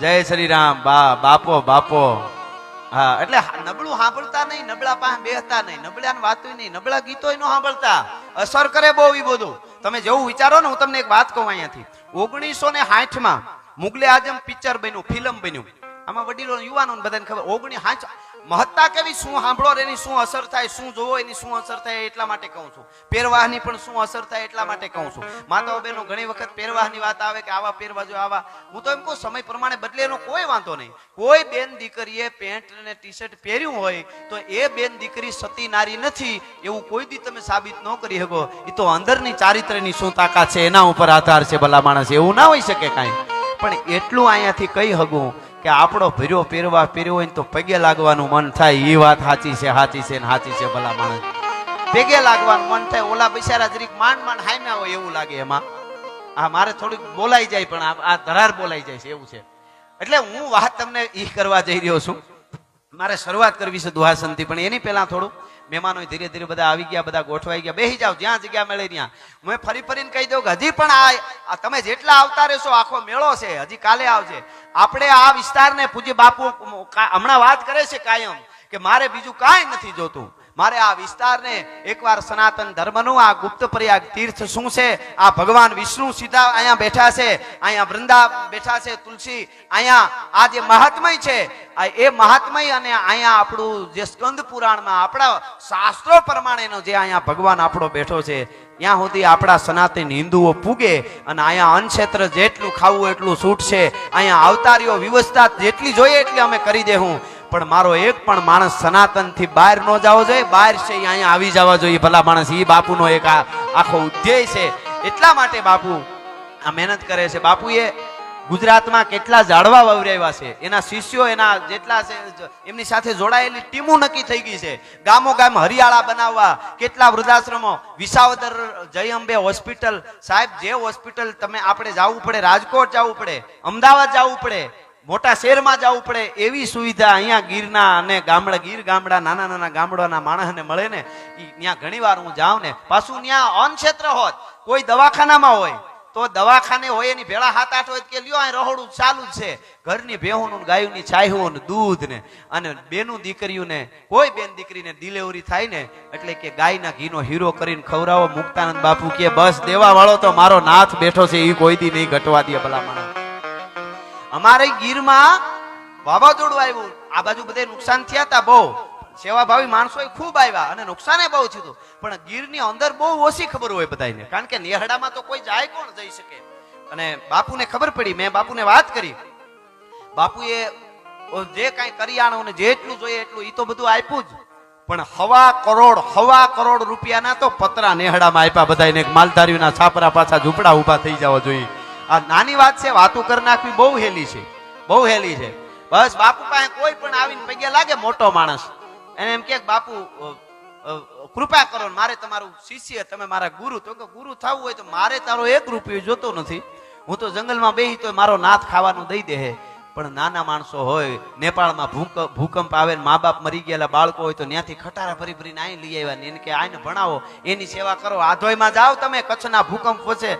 જય શ્રી રામ બા, બાપો બાપો. હા, એટલે નબળું સાંભળતા નહીં, નબળા પાસે બેહતા નહીં નબળા વાતો નહીં, નબળા ગીતો ન સાંભળતા. અસર કરે બહુ એ બધું. તમે જેવું વિચારો ને, હું તમને એક વાત કહું અહીંયાથી. ઓગણીસો ને સાઠમાં મુગલે આઝમ પિક્ચર બન્યું, ફિલ્મ બન્યું. આમાં વડીલો, યુવાનો બધાને ખબર ઓગણી સાઠ મહત્તા કેવી? શું સાંભળો એની શું અસર થાય? શું જોવો એની શું અસર થાય એટલા માટે કહું છું. પહેરવાહની પણ શું અસર થાય એટલા માટે કહું છું. માતાઓ બહેનો, ઘણી વખત પહેરવાહની વાત આવે કે આવા પહેરવા જો આવા. હું તો એમ કહું, સમય પ્રમાણે બદલે એનો કોઈ વાંધો નહીં. કોઈ બેન દીકરીએ પેન્ટ અને ટી શર્ટ પહેર્યું હોય તો એ બેન દીકરી સતી નારી નથી. એવું કોઈ દી તમે સાબિત ન કરી શકો. એ તો અંદરની ચારિત્ર્યની શું તાકાત છે? એના ઉપર આધાર છે ભલા માણસ. એવું ના હોઈ શકે કાંઈ. પણ એટલું અહીંયાથી કહી હગું કે આપણો ભીરો પહેરવા પહેર્યો હોય તો પગે લાગવાનું મન થાય. એ વાત સાચી છે સાચી છે ને સાચી છે ભલા માણસ. પગે લાગવાનું મન થાય. ઓલા બિચારા જરીક માંડ માંડ હામ્યા હોય એવું લાગે એમાં. આ મારે થોડીક બોલાઈ જાય પણ આ ધરાર બોલાઈ જાય છે, એવું છે. એટલે હું વાત તમને ઈ કરવા જઈ રહ્યો છું. મારે શરૂઆત કરવી છે દુહાસનથી, પણ એની પહેલા થોડું મહેમાનો ધીરે ધીરે બધા આવી ગયા, બધા ગોઠવાઈ ગયા. બેસી જાઓ, જ્યાં જગ્યા મળે ત્યાં. હું ફરી ફરીને કહી દઉં કે હજી પણ આ તમે જેટલા આવતા રહેશો આખો મેળો છે, હજી કાલે આવજે. આપણે આ વિસ્તારને પૂજ્ય બાપુ હમણાં વાત કરે છે કાયમ કે મારે બીજું કાંઈ નથી જોતું. મારે આ વિસ્તારને એકવાર સનાતન ધર્મનું, આ ગુપ્ત પ્રયાગ તીર્થ શું છે? આ ભગવાન વિષ્ણુ સીધા અહીંયા બેઠા છે, અહીંયા વૃંદા બેઠા છે, તુલસી, અહીંયા આ જે મહાત્મય છે એ મહાત્મય અને અહીંયા આપણું જે સ્કંદ પુરાણમાં આપણા શાસ્ત્રો પ્રમાણેનો જે અહીંયા ભગવાન આપણો બેઠો છે, ત્યાં સુધી આપણા સનાતન હિન્દુઓ પૂગે અને અહીંયા અન્નક્ષેત્ર જેટલું ખાવું એટલું છૂટ છે અહીંયા અવતારીઓ વ્યવસ્થા જેટલી જોઈએ એટલી અમે કરી દેવું પણ મારો એક પણ માણસ સનાતનથી બહાર ન જવો જોઈએ, બહાર છે અહીંયા આવી જવા જોઈએ. ભલા માણસ એ બાપુનો એક આ આખો ઉદ્ધેય છે. એટલા માટે બાપુ આ મહેનત કરે છે. બાપુએ ગુજરાતમાં કેટલા ઝાડવા વવરાવ્યા છે. એના શિષ્યો, એના જેટલા છે એમની સાથે જોડાયેલી ટીમો નક્કી થઈ ગઈ છે. ગામો ગામ હરિયાળા બનાવવા, કેટલા વૃદ્ધાશ્રમો, વિસાવદર જય અંબે હોસ્પિટલ. સાહેબ, જે હોસ્પિટલ તમે, આપણે જવું પડે, રાજકોટ જવું પડે, અમદાવાદ જવું પડે મોટા શહેરમાં જવું પડે એવી સુવિધા અહીંયા ગીરના અને ગામડા, ગીર ગામડા, નાના નાના ગામડાના માણસને મળે ને, ઈ ત્યાં ઘણી વાર હું જાઉં ને, પાછું ત્યાં અનક્ષેત્ર ક્ષેત્ર હોત, કોઈ દવાખાનામાં હોય, તો દવાખાને હોય એની ભેળા હાથ આઠ હોય કે લ્યો અહીં રહોડું ચાલુ છે. ઘરની ભેહું ને ગાયુંની ને દૂધ ને, અને બેનું દીકરીઓને, કોઈ બેન દીકરીને ડિલિવરી થાય ને, એટલે કે ગાયના ઘીનો હીરો કરીને ખવરાવો મુક્તાનંદ બાપુ કે, બસ દેવા વાળો તો મારો નાથ બેઠો છે એ કોઈ દી નહીં ઘટવા દે ભલા માણસ. અમારે ગીરમાં વાવાઝોડું આવ્યું. આ બાજુ બધે નુકસાન થયા હતા બહુ. સેવાભાવી માણસો ખૂબ આવ્યા અને નુકસાને બહુ થયું. પણ ગીરની અંદર બહુ ઓછી ખબર હોય બધાને કારણ કે નેહડામાં તો કોઈ જાય કોણ જઈ શકે? અને બાપુને ખબર પડી, મેં બાપુને વાત કરી. બાપુએ જે કાંઈ કરિયાણું જેટલું જોઈએ એટલું એ તો બધું આપ્યું જ. પણ હવા કરોડ હવા કરોડ રૂપિયાના તો પતરા નેહડામાં આપ્યા બધાને માલધારીઓના છાપરા પાછા ઝૂંપડા ઊભા થઈ જવા જોઈએ. આ નાની વાત છે, વાતું કરી નાખવી બહુ હેલી છે, બહુ હેલી છે. બસ બાપુ પાસે કોઈ પણ આવીને પગે લાગે મોટો માણસ, એને એમ કે બાપુ કૃપા કરો મારે તમારું શિષ્ય, તમે મારા ગુરુ. તો કે ગુરુ થવું હોય તો મારે તારો એક રૂપિયો જોતો નથી. હું તો જંગલમાં બેહી તો મારો નાથ ખાવાનું દઈ દે પણ નાના માણસો હોય, નેપાળમાં ભૂકંપ આવે મા બાપ મરી ગયેલા બાળકો હોય તો ત્યાંથી ખટારા ભરી ભરીને અહીં લઈ આવ્યા એને કે આને ભણાવો, એની સેવા કરો આધોયમાં જાઓ તમે, કચ્છના ભૂકંપ પછી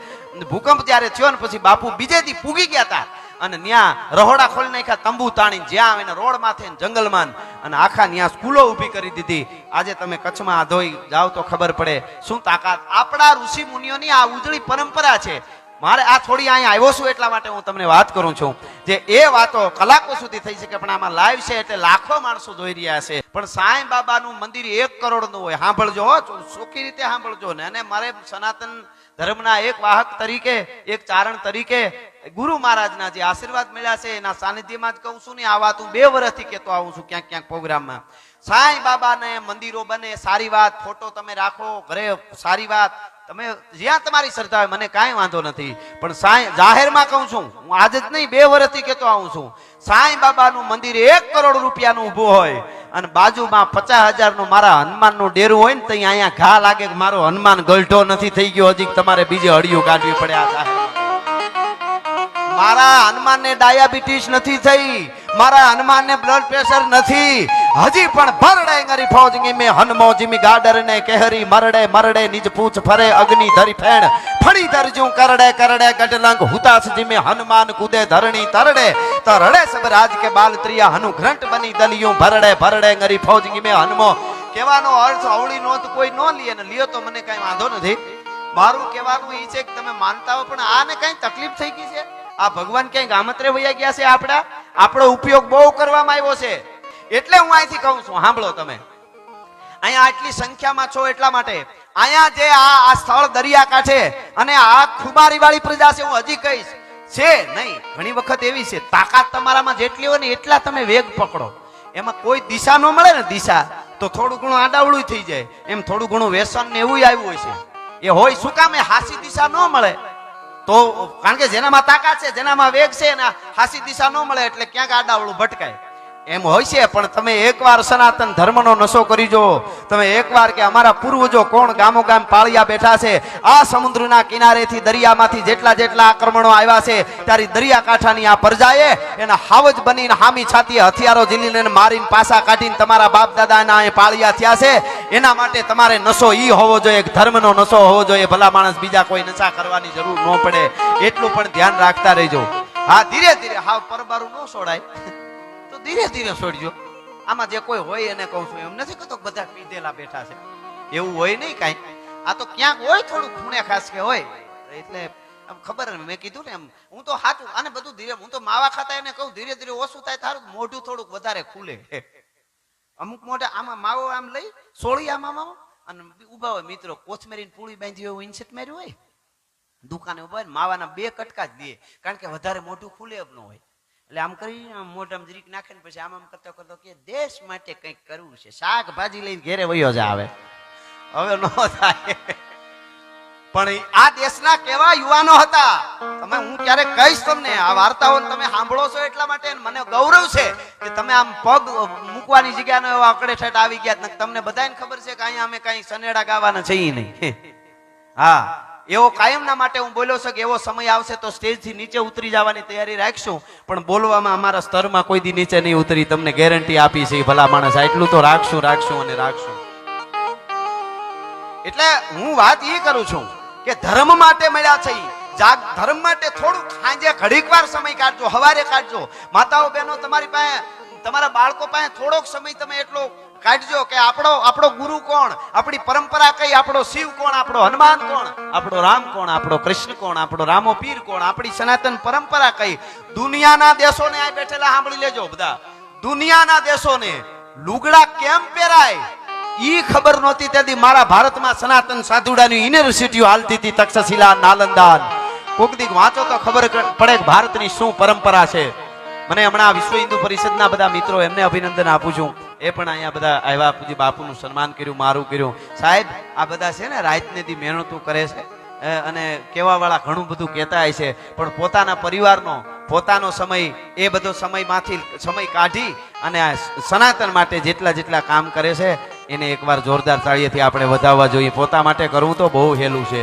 ભૂકંપ જ્યારે થયો ને પછી બાપુ બીજેથી પૂગી ગયા હતા અને ત્યાં રહોડા ખોલી નાખ્યા, તંબુ તાણીને જ્યાં આવે ને રોડ માથે જંગલમાં અને આખા ત્યાં સ્કૂલો ઊભી કરી દીધી. આજે તમે કચ્છમાં આધોઈ જાઓ તો ખબર પડે. શું તાકાત? આપણા ઋષિ મુનિઓની આ ઉજળી પરંપરા છે. મારે આ થોડી અહીંયા આવ્યો છું એટલા માટે હું તમને વાત કરું છું. જે એ વાતો કલાકો સુધી થઈ શકે પણ આમાં લાઈવ છે એટલે લાખો માણસો જોઈ રહ્યા છે. પણ સાંઈ બાબાનું મંદિર એક કરોડનું હોય. સાંભળજો સુખી રીતે સાંભળજો. ને અને મારે સનાતન ધર્મના એક વાહક તરીકે, એક ચારણ તરીકે ગુરુ મહારાજના જે આશીર્વાદ મળ્યા છે, એના સાનિધ્યમાં જ કહું છું ને, આ વાત હું બે વર્ષથી કહેતો આવું છું ક્યાંક ક્યાંક પ્રોગ્રામમાં. સાંઈ બાબાને મંદિરો બને, સારી વાત, ફોટો તમે રાખો, ઘરે સારી વાત તમે જ્યાં તમારી શ્રદ્ધા હોય, મને કાંઈ વાંધો નથી. પણ સાંઈ, જાહેરમાં કહું છું, હું આજે જ નહીં, બે વર્ષથી કહેતો આવું છું. સાંઈ બાબાનું મંદિર એક કરોડ રૂપિયાનું ઊભું હોય અને બાજુમાં પચાસ હજારનું મારા હનુમાનનું ડેરું હોય ને ત્યાં અહીંયા ઘા લાગે કે મારો હનુમાન ગલઢો નથી થઈ ગયો, હજી તમારે બીજે હડિયું કાઢવી પડે આ મારા હનુમાનને ડાયાબિટીસ નથી થઈ, મારા હનુમાનને બ્લડ પ્રેશર નથી હજી પણ ભરડે ગરી ફૌજ મે હનમો જીમી ગાડર ને કેહરી, મરડે મરડે, નિજ પૂછ ફરે, અગ્નિ ધરી ફેણ. ફણી ધરજું, કરડે કરડે, ગઢલંગ હુતાસ જીમે હનુમાન કુદે, ધરણી તરડે. તરડે સબ રાજ કે બાલ ત્રિયા હનુ ઘ્રંટ બની દલિયું, ભરડે ભરડે ગરી ફૌજ મે હનમો. કહેવાનો અર્થ અવળી નોંધ કોઈ ન લે ને લ્યો તો મને કઈ વાંધો નથી. મારું કહેવાનું એ છે કે તમે માનતા હો, પણ આને કઈ તકલીફ થઈ ગઈ છે? આ ભગવાન ક્યાંય ગામત્રે વૈયા ગયા છે આપણા આપણો ઉપયોગ બહુ કરવામાં આવ્યો છે. એટલે હું અહીંથી કહું છું, સાંભળો તમે. અહીંયા આટલી સંખ્યામાં છો એટલા માટે. અહીંયા જે આ આ સ્થળ દરિયાકાંઠે અને આ ખુબારી વાળી પ્રજા છે, હું હજી કહીશ. છે નહીં, ઘણી વખત એવી છે, તાકાત તમારામાં જેટલી હોય ને એટલા તમે વેગ પકડો. એમાં કોઈ દિશા ન મળે ને દિશા, તો થોડું ઘણું આડાવડું થઈ જાય. એમ થોડું ઘણું વ્યસન ને એવું આવ્યું હોય છે. એ હોય શું કામ? એ હાસી દિશા ન મળે. તો, કારણ કે જેનામાં તાકાત છે, જેનામાં વેગ છે ને હાસી દિશા ન મળે, એટલે ક્યાંક આડાવડું ભટકાય. એમ હોય છે, પણ તમે એકવાર સનાતન ધર્મનો નશો કરી જો તમે એકવાર કે અમારા પૂર્વજો કોણ ગામો ગામ પાળિયા બેઠા છે, આ સમુદ્રના કિનારેથી દરિયામાંથી જેટલા જેટલા આક્રમણો આવ્યા છે ત્યારે દરિયાકાંઠાની આ પ્રજાએ એના હાવજ બનીને હામી છાતી હથિયારો ઝીલીને મારીને પાસા કાઢીને તમારા બાપ દાદાના એ પાળિયા થયા છે. એના માટે તમારે નશો ઈ હોવો જોઈએ ધર્મનો નશો હોવો જોઈએ. ભલા માણસ બીજા કોઈ નશા કરવાની જરૂર ન પડે. એટલું પણ ધ્યાન રાખતા રહેજો. હા, ધીરે ધીરે, હા, પરબારું ન છોડાય તો ધીરે ધીરે છોડજો. આમાં જે કોઈ હોય એને કહું છું, એમ નથી કહેતો બધા પીધેલા બેઠા છે. એવું હોય નહીં કાંઈ. આ તો ક્યાંક હોય થોડું ખૂણે ખાસ કે હોય. એટલે આમ ખબર મેં કીધું ને એમ, હું તો હાચું, આને બધું ધીરે, હું તો માવા ખાતા એને કહું, ધીરે ધીરે ઓછું થાય, તારું મોઢું થોડુંક વધારે ખુલે. અમુક મોઢા આમાં માવો આમ લઈ, સોળી આમાં માવો અને ઊભા હોય મિત્રો, કોથમેરીને પૂળી બાંધી હોય ઇન્સેટ માર્યું હોય, દુકાને ઊભા હોય માવાના બે કટકા જ દે, કારણ કે વધારે મોઢું ખુલે એમ ન હોય. એટલે આમ કરી મોઢામાં જરીક નાખે પછી આમ આમ કરતો કરતો કે દેશ માટે કંઈક કરવું છે. શાકભાજી લઈને ઘેરે વયો જ આવે. હવે ન થાય. પણ આ દેશના કેવા યુવાનો હતા. તમે, હું ક્યારેક કહીશ તમને, આ વાર્તાઓ તમે સાંભળો છો એટલા માટે મને ગૌરવ છે કે તમે આમ પગ મૂકવાની જગ્યાનો એવા આંકડે ઠેઠ આવી ગયા તમને બધાને ખબર છે કે અહીંયા અમે કઈ સનેડા ગાવાના છીએ નહીં. હા. એવો કાયમના માટે હું બોલ્યો છું કે એવો સમય આવશે તો સ્ટેજથી નીચે ઉતરી જવાની તૈયારી રાખશું. પણ બોલવામાં અમારા સ્તરમાં કોઈ દી નીચે નહીં ઉતરી. તમને ગેરંટી આપી છે ભલા માણસ. એટલું તો રાખશું રાખશું અને રાખશું. એટલે હું વાત એ કરું છું કે ધર્મ માટે મળ્યા છે જાગ, ધર્મ માટે થોડુંક સાંજે ઘડીક વાર સમય કાઢજો, હવારે કાઢજો. માતાઓ, બહેનો, તમારી પાસે, તમારા બાળકો પાસે થોડોક સમય તમે એટલો કાઢજો કે આપણો આપણો ગુરુ કોણ? આપણી પરંપરા કઈ? આપણો શિવ કોણ? આપણો હનુમાન કોણ? આપણો રામ કોણ? આપણો કૃષ્ણ કોણ? આપણો રામો પીર કોણ? આપણી સનાતન પરંપરા કઈ? દુનિયાના દેશોને આ બેઠેલા સાંભળી લેજો બધા. દુનિયાના દેશોને લુગડા કેમ પહેરાય? ઈ ખબર નહોતી તેથી મારા ભારતમાં સનાતન સાધુડાની યુનિવર્સિટીઓ હાલતી હતી તક્ષશિલા નાલંદા કોક દીક વાંચો તો ખબર પડે ભારતની શું પરંપરા છે. મને હમણાં વિશ્વ હિન્દુ પરિષદના બધા મિત્રો એમને અભિનંદન આપું છું. એ પણ અહીંયા બધા આવ્યા પૂજી બાપુનું સન્માન કર્યું, મારું કર્યું. સાહેબ, આ બધા છે ને રાતનેથી મહેનતું કરે છે અને કહેવાવાળા ઘણું બધું કહેતા હોય છે, પણ પોતાના પરિવારનો, પોતાનો સમય, એ બધો સમયમાંથી સમય કાઢી અને સનાતન માટે જેટલા જેટલા કામ કરે છે, એને એકવાર જોરદાર તાળીએથી આપણે વધાવવા જોઈએ. પોતા માટે કરવું તો બહુ હેલું છે.